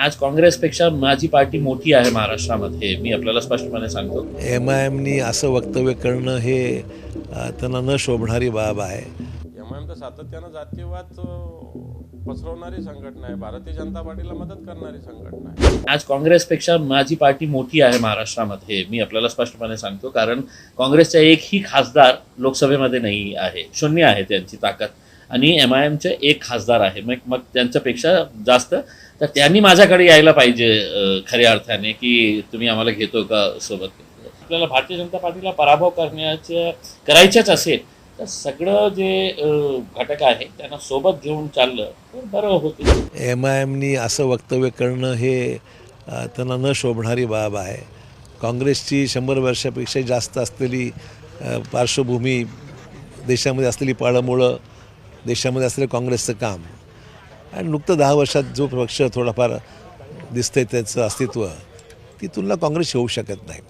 आज काँग्रेसपेक्षा माझी पार्टी मोठी आहे महाराष्ट्रामध्ये. मी आपल्याला स्पष्टपणे सांगतो. एम आय एमनी असं वक्तव्य करणं हे त्यांना न शोभणारी बाब आहे. एम आय एम तर सातत्यानं जातीयवाद पसरवणारी संघटना आहे. भारतीय जनता पार्टीला मदत करणारी संघटना आहे. आज काँग्रेसपेक्षा माझी पार्टी मोठी आहे महाराष्ट्रामध्ये. मी आपल्याला स्पष्टपणे सांगतो कारण काँग्रेसचा एकही खासदार लोकसभेमध्ये नाही आहे. शून्य आहे त्यांची ताकद. आणि एम आय एमचे एक खासदार आहे. मग मग त्यांच्यापेक्षा जास्त. तर त्यांनी माझ्याकडे यायला पाहिजे खऱ्या अर्थाने की तुम्ही आम्हाला घेतो का सोबत? आपल्याला भारतीय जनता पार्टीला पराभव करण्याचं करायच्याच असेल तर सगळं जे घटक आहे त्यांना सोबत घेऊन चाललं तर बरं होते. एम आय एमनी असं वक्तव्य करणं हे त्यांना न शोभणारी बाब आहे. काँग्रेसची शंभर वर्षापेक्षा जास्त असलेली पार्श्वभूमी देशामध्ये असलेली पाळंमुळं देशामध्ये असलेलं काँग्रेसचं काम. आणि नुकतं दहा वर्षात जो पक्ष थोडाफार दिसतंय त्याचं अस्तित्व ती तुलना काँग्रेस होऊ शकत नाही.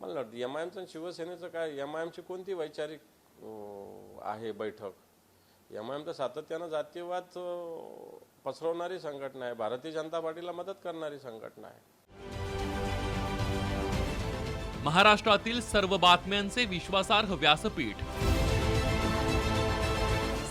मला एम आय एमचं आणि शिवसेनेचं काय एम आय एमची कोणती वैचारिक आहे बैठक? एम आय एम तर सातत्यानं जातीयवाद पसरवणारी संघटना आहे. भारतीय जनता पार्टीला मदत करणारी संघटना आहे. महाराष्ट्रातील सर्व बातम्यांचे विश्वासार्ह व्यासपीठ.